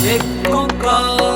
Take my call.